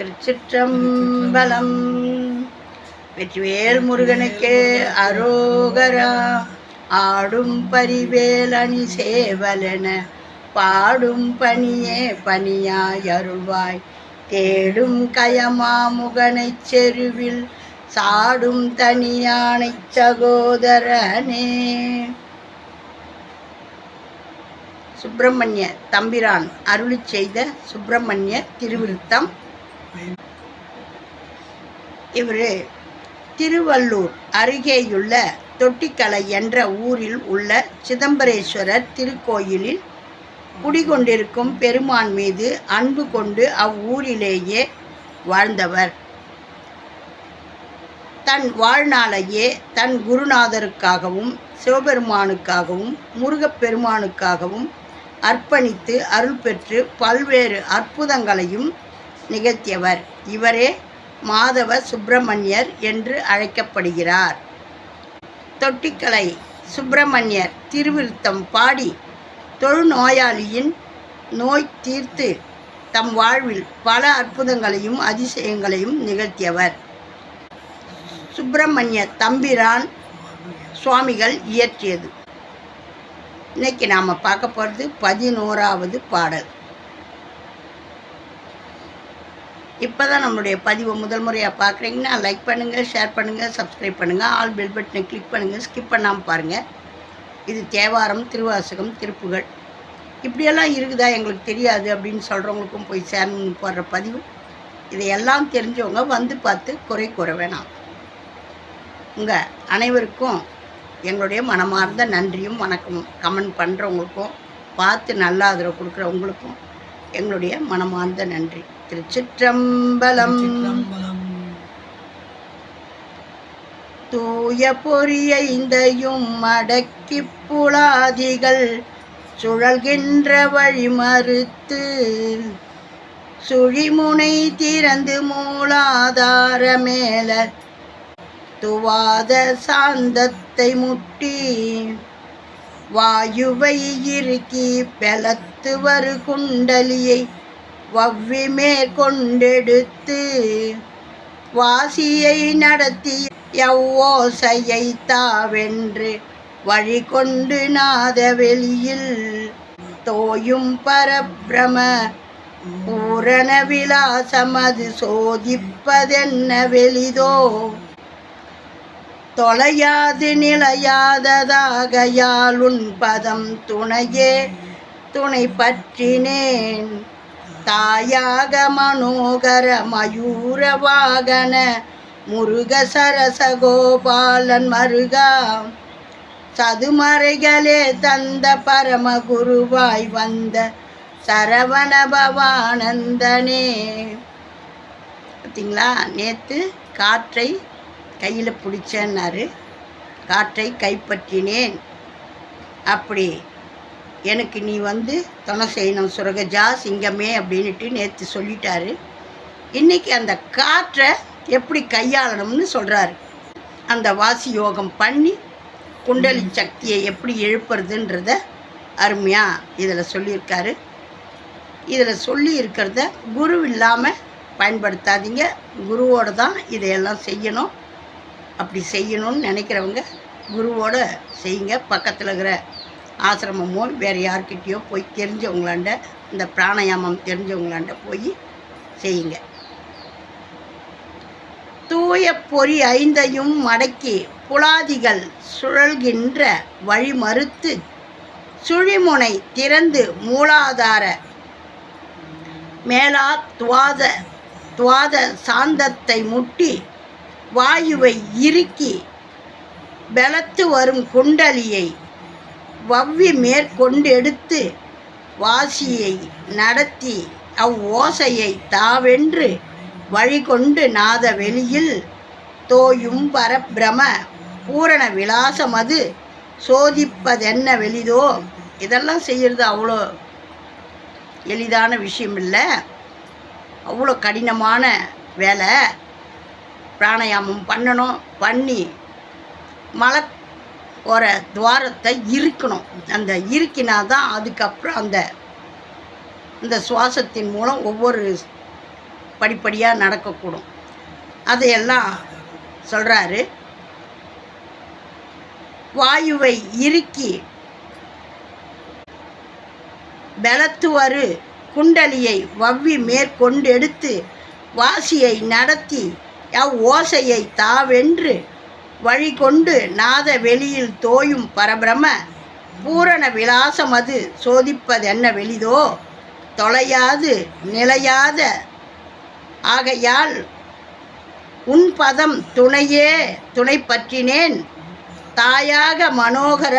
திருச்சிற்றம்பலம். வெற்றிவேல் முருகனுக்கே அரோகரா. ஆடும் பரிவேலணி சேவலென பாடும் பணியே பணியாய் அருள்வாய். தேடும் கயமா முகனைச் செருவில் சாடும் தனியானைச் சகோதரனே. சுப்பிரமணிய தம்பிரான் அருளி செய்த சுப்பிரமணிய திருவிருத்தம். இவர் திருவள்ளூர் அருகேயுள்ள தொட்டிக்கலை என்ற ஊரில் உள்ள சிதம்பரேஸ்வரர் திருக்கோயிலில் குடிகொண்டிருக்கும் பெருமான் மீது அன்பு கொண்டு அவ்வூரிலேயே வாழ்ந்தவர். தன் வாழ்நாளையே தன் குருநாதருக்காகவும் சிவபெருமானுக்காகவும் முருகப்பெருமானுக்காகவும் அர்ப்பணித்து அருள் பெற்று பல்வேறு அற்புதங்களையும் நிகழ்த்தியவர். இவரே மாதவ சுப்பிரமணியர் என்று அழைக்கப்படுகிறார். தொட்டிக்கலை சுப்பிரமணியர் திருவிருத்தம் பாடி தொழுநோயாளியின் நோய் தீர்த்து தம் வாழ்வில் பல அற்புதங்களையும் அதிசயங்களையும் நிகழ்த்தியவர். சுப்பிரமணிய தம்பிரான் சுவாமிகள் இயற்றியது. இன்னைக்கு நாம் பார்க்க போகிறது பதினோராவது பாடல். இப்போ தான் நம்மளுடைய பதிவை முதல் முறையாக பார்க்குறீங்கன்னா லைக் பண்ணுங்கள் ஷேர் பண்ணுங்கள் சப்ஸ்கிரைப் பண்ணுங்கள் ஆல் பெல் பட்டனை கிளிக் பண்ணுங்கள் ஸ்கிப் பண்ணாமல் பாருங்கள் இது தேவாரம் திருவாசகம் திருப்புகள். இப்படியெல்லாம் இருக்குதா? எங்களுக்கு தெரியாது அப்படின்னு சொல்கிறவங்களுக்கும் போய் சேரணும்னு போடுற பதிவு. இதையெல்லாம் தெரிஞ்சவங்க வந்து பார்த்து குறை கூற வேணாம். உங்கள் அனைவருக்கும் எங்களுடைய மனமார்ந்த நன்றியும் வணக்கமும் கமெண்ட் பண்ணுறவங்களுக்கும் பார்த்து நல்ல ஆதரவு கொடுக்குறவங்களுக்கும் எங்களுடைய மனமார்ந்த நன்றி. திருச்சிற்றம்பலம். தூய பொறியைந்தையும் மடக்கி புலாதிகள் சுழல்கின்ற வழி மறுத்து சுழிமுனை திறந்து மூலாதார மேல துவாத சாந்தத்தை முட்டி வாயுவை இறுக்கி பெலத்து வரு குண்டலியை வவ்வி மேற்கொண்டெடுத்து வாசியை நடத்தி எவ்வோசையை தாவென்று வழி கொண்டு நாத வெளியில் தோயும் பரபிரம பூரண விலாசமது சோதிப்பதென்ன வெளிதோ? தொலையாது நிலையாததாகையால் உன் பதம் துணையே துணை பற்றினேன் தாயாக மனோகர மயூர வாகன முருக சரச கோபாலன் மருகா. சதுமறைகளே தந்த பரம குருவாய் வந்த சரவண பவானந்தனே. பார்த்தீங்களா நேற்று காற்றை கையில் பிடிச்சேன்னாரு. காற்றை கைப்பற்றினேன். அப்படி எனக்கு நீ வந்து துணை செய்யணும் சுரகஜா சிங்கமே அப்படின்ட்டு நேற்று சொல்லிட்டாரு. இன்றைக்கி அந்த காற்றை எப்படி கையாளணும்னு சொல்கிறாரு அந்த வாசி யோகம் பண்ணி குண்டலி சக்தியை எப்படி எழுப்புறதுன்றத அருமையாக இதில் சொல்லியிருக்காரு. இதில் சொல்லி இருக்கிறத குரு இல்லாமல் பயன்படுத்தாதீங்க. குருவோட தான் இதையெல்லாம் செய்யணும். அப்படி செய்யணும்னு நினைக்கிறவங்க குருவோட செய்யுங்க. பக்கத்தில் இருக்கிற ஆசிரமமோ வேறு யார்கிட்டயோ போய் தெரிஞ்சவங்களாண்ட இந்த பிராணாயாமம் தெரிஞ்சவங்களாண்ட போய் செய்யுங்க. தூய பொறி ஐந்தையும் மடக்கி புலாதிகள் சுழல்கின்ற வழி மறுத்து சுழிமுனை திறந்து மூலாதார மேலா துவாத துவாத சாந்தத்தை முட்டி வாயுவை இறுக்கி பலத்து வரும் குண்டலியை வவ்வி மேற்கொண்டு எடுத்து வாசியை நடத்தி அவ்வோசையை தாவென்று வழிகொண்டு நாத வெளியில் தோயும் பரபிரம பூரண விலாசமது சோதிப்பதென்ன வெளிதோ? இதெல்லாம் செய்கிறது அவ்வளோ எளிதான விஷயம் இல்லை அவ்வளோ கடினமான வேலை. பிராணாயாமம் பண்ணணும் பண்ணி மலத் ஒரு துவாரத்தை இறுக்கணும் அந்த இறுக்கினா தான் அதுக்கப்புறம் அந்த இந்த சுவாசத்தின் மூலம் ஒவ்வொரு படிப்படியாக நடக்கக்கூடும். அதையெல்லாம் சொல்கிறாரு வாயுவை இறுக்கி பலத்துவரு குண்டலியை வவ்வி மேற்கொண்டெடுத்து வாசியை நடத்தி அவ் ஓசையை தாவென்று வழிகொண்டு நாத வெளியில் தோயும் பரபிரம பூரண விலாசம் அது சோதிப்பதென்ன வெளிதோ? தொலையாது நிலையாத ஆகையால் உன் பதம் துணையே துணை பற்றினேன் தாயாக மனோகர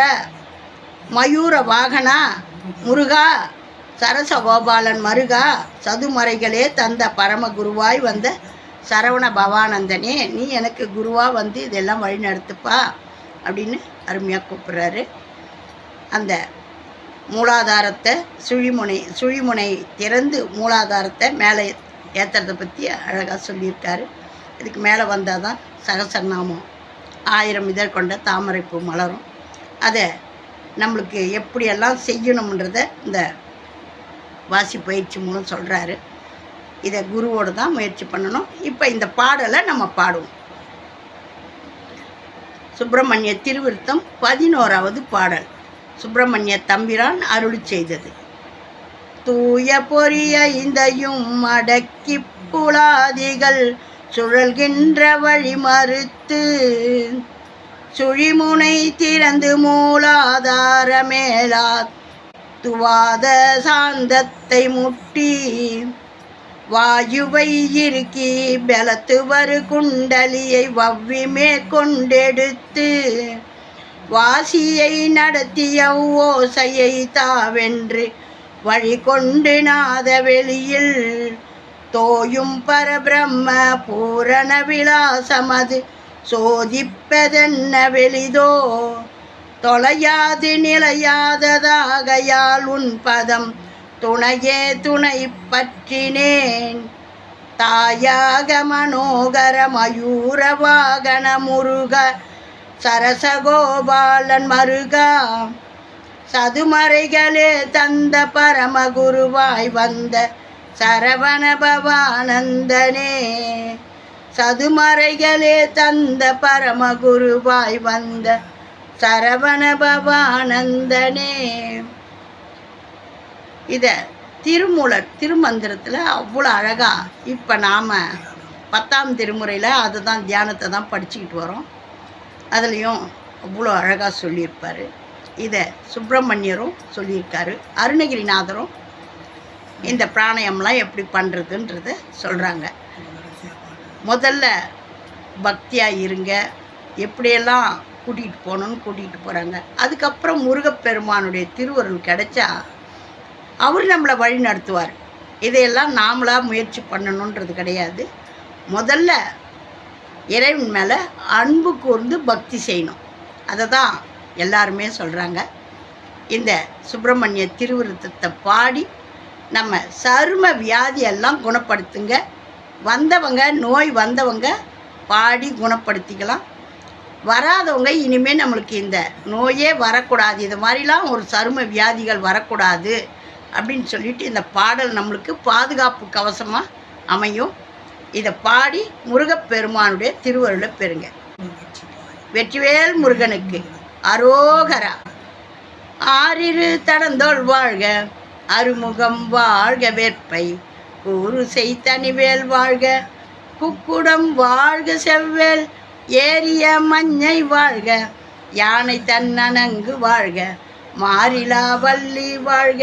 மயூர வாகனா முருகா சரசகோபாலன் மருகா சதுமறைகளே தந்த பரமகுருவாய் வந்த சரவண பவானந்தனே நீ எனக்கு குருவாக வந்து இதெல்லாம் வழி நடத்துப்பா அப்படின்னு அருமையாக கூப்பிட்றாரு. அந்த மூலாதாரத்தை சுழிமுனை சுழிமுனை திறந்து மூலாதாரத்தை மேலே ஏற்றுறதை பற்றி அழகாக சொல்லியிருக்காரு. இதுக்கு மேலே வந்தால் தான் சகசரநாமம் ஆயிரம் இதழ் கொண்ட தாமரைப்பூ மலரும். அதை நம்மளுக்கு எப்படியெல்லாம் செய்யணுன்றத இந்த வாசி பயிற்சி மூலம் சொல்கிறாரு இதை குருவோடு தான் முயற்சி பண்ணணும். இப்போ இந்த பாடலை நம்ம பாடுவோம். சுப்பிரமணிய திருவிருத்தம் பதினோராவது பாடல். சுப்பிரமணிய தம்பிரான் அருள் செய்தது. தூய பொரிய இந்தையும் அடக்கி புலாதிகள் சுழல்கின்ற வழி மறுத்து சுழிமுனை திறந்து மூலாதார மேலா துவாத சாந்தத்தை முட்டி வாயுவை இறுக்கி பலத்துவரு குண்டலியை வவ்வி மேற்கொண்டெடுத்து வாசியை நடத்திய ஓசையை தாவென்று வழி கொண்டு நாத வெளியில் தோயும் பரபிரம்ம பூரண விலாசமது சோதிப்பதென்ன வெளிதோ? தொலையாது நிலையாததாகையால் உன் பதம் துணையே துணை பற்றினேன். தாயாக மனோகர மயூர வாகன முருக சரசகோபாலன் மருகா. சதுமறைகளே தந்த பரமகுருவாய் வந்த சரவண பவானந்தனே. சதுமறைகளே தந்த பரமகுருவாய் வந்த சரவண பவானந்தனே. இதை திருமூலர் திருமந்திரத்தில் அவ்வளோ அழகாக இப்போ நாம் பத்தாம் திருமுறையில் அதுதான் தியானத்தை தான் படிச்சுக்கிட்டு வரோம். அதுலேயும் அவ்வளோ அழகாக சொல்லியிருப்பார். இதை சுப்பிரமணியரும் சொல்லியிருக்காரு. அருணகிரிநாதரும் இந்த பிராணயம்லாம் எப்படி பண்ணுறதுன்றத சொல்கிறாங்க முதல்ல பக்தியாக இருங்க. எப்படியெல்லாம் கூட்டிகிட்டு போகணுன்னு கூட்டிகிட்டு போகிறாங்க அதுக்கப்புறம் முருகப்பெருமானுடைய திருவருள் கிடைச்சா அவர் நம்மளை வழி நடத்துவார். இதையெல்லாம் நாமளாக முயற்சி பண்ணணுன்றது கிடையாது. முதல்ல இறைவன் மேலே அன்பு கூர்ந்து பக்தி செய்யணும். அதை தான் எல்லாருமே சொல்கிறாங்க இந்த சுப்பிரமணிய திருவிருத்தத்தை பாடி நம்ம சரும வியாதியெல்லாம் குணப்படுத்துங்க. வந்தவங்க நோய் வந்தவங்க பாடி குணப்படுத்திக்கலாம். வராதவங்க இனிமேல் நம்மளுக்கு இந்த நோயே வரக்கூடாது. இது மாதிரிலாம் ஒரு சரும வியாதிகள் வரக்கூடாது. அப்படின்னு சொல்லிட்டு இந்த பாடல் நம்மளுக்கு பாதுகாப்பு கவசமாக அமையும். இதை பாடி முருகப்பெருமானுடைய திருவருளை பெறுங்க. வெற்றிவேல் முருகனுக்கு அரோகரா. ஆறிரு தடந்தோள் வாழ்க அருமுகம் வாழ்க வேற்பை கூறு செய்தனிவேல் வாழ்க குக்குடம் வாழ்க செவ்வேல். ஏரிய மஞ்சை வாழ்க யானை தன்னனங்கு வாழ்க மாறிலா வள்ளி வாழ்க.